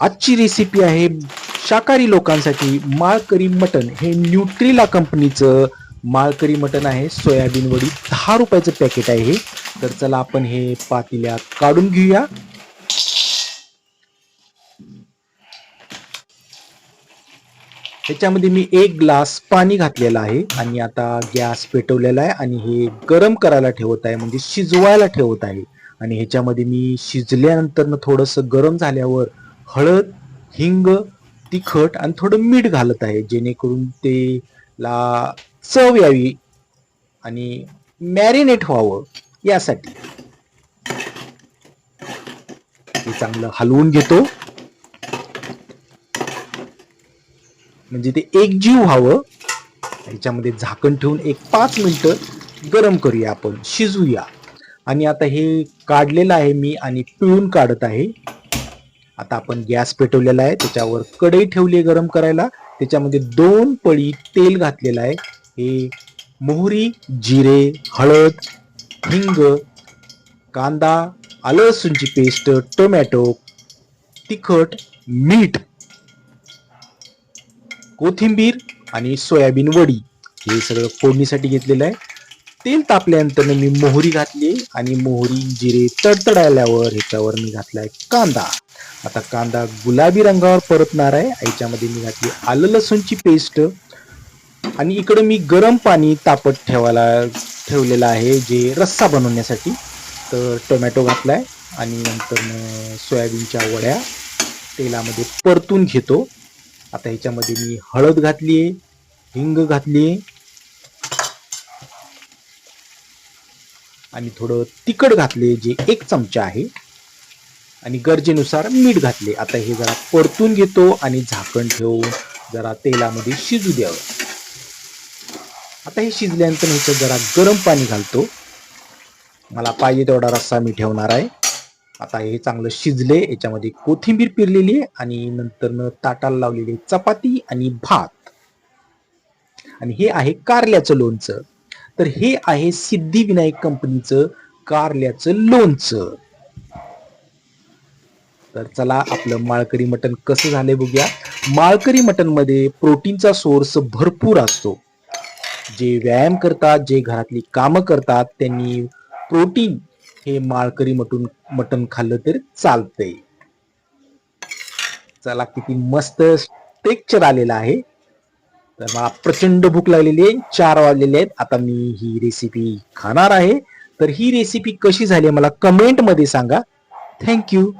आजची रेसिपी आहे शाकाहारी लोकांसाठी माळकरी मटन हे न्यूट्रिला कंपनीचं माळकरी मटन आहे. सोयाबीन वडी दहा रुपयाचं पॅकेट आहे हे. तर चला आपण हे पातेल्यात काढून घेऊया. ह्याच्यामध्ये मी एक ग्लास पाणी घातलेलं आहे आणि आता गॅस पेटवलेला आहे आणि हे गरम करायला ठेवत आहे म्हणजे शिजवायला ठेवत आहे. आणि ह्याच्यामध्ये मी शिजल्यानंतर थोडंसं गरम झाल्यावर हळद हिंग तिखट आणि थोडं मीठ घालत आहे जेणेकरून ते ला चव यावी आणि मॅरिनेट व्हावं यासाठी. हे चांगलं हलवून घेतो. म्हणजे ते एकजीव व्हावं. ह्याच्यामध्ये झाकण ठेवून एक पाच मिनिटं गरम करूया आपण शिजवूया. आणि आता हे काढलेलं आहे मी आणि पिळून काढत आहे. आता आपण गॅस पेटवलेला आहे त्याच्यावर कढई ठेवली आहे गरम करायला. त्याच्यामध्ये दोन पळी तेल घातलेलं आहे. हे मोहरी जिरे हळद हिंग कांदा आलं लसूणची पेस्ट टोमॅटो तिखट मीठ कोथिंबीर आणि सोयाबीन वडी. हे सगळं फोडणीसाठी घेतलेलं आहे. तेल तापल्यानंतर मी मोहरी घातली आणि मोहरी जिरे तडतडायल्यावर ह्याच्यावर मी घातलाय कांदा. आता कांदा गुलाबी रंगावर परतणार आहे. याच्यामध्ये मी घातली आलं लसूणची पेस्ट. आणि इकडं मी गरम पाणी तापत ठेवायला ठेवलेलं आहे जे रस्सा बनवण्यासाठी. तर टोमॅटो घातलाय आणि नंतर सोयाबीनच्या वड्या तेलामध्ये परतून घेतो. आता ह्याच्यामध्ये मी हळद घातली आहे हिंग घातली आहे आणि थोडं तिखट घातले जे एक चमचा आहे आणि गरजेनुसार मीठ घातले. आता हे जरा परतून घेतो आणि झाकण ठेवून जरा तेलामध्ये शिजू द्यावं. आता हे शिजल्यानंतर ह्याच्यात जरा गरम पाणी घालतो. मला पाहिजे तेवढा रस्सा मी ठेवणार आहे. आता हे चांगलं शिजले याच्यामध्ये कोथिंबीर पिरलेली आहे आणि नंतर ताटाला लावलेली चपाती आणि भात. आणि हे आहे कारल्याचं लोणचं. तर हे आहे सिद्धिविनायक कंपनीचं कारल्याचं लोणचं. तर चला आपलं माळकरी मटण कसं झालंय बघूया. माळकरी मटणमध्ये प्रोटीनचा सोर्स भरपूर असतो. जे व्यायाम करतात जे घरातली कामं करतात त्यांनी प्रोटीन हे माळकरी मटून मटण खाल्लं तर चालतंय. चला किती मस्त टेक्चर आलेला आहे. तर मला प्रचंड भूक लागलेली आहे. चार वाजलेले आहेत. आता मी ही रेसिपी खाणार आहे. तर ही रेसिपी कशी झाली मला कमेंटमध्ये सांगा. थँक्यू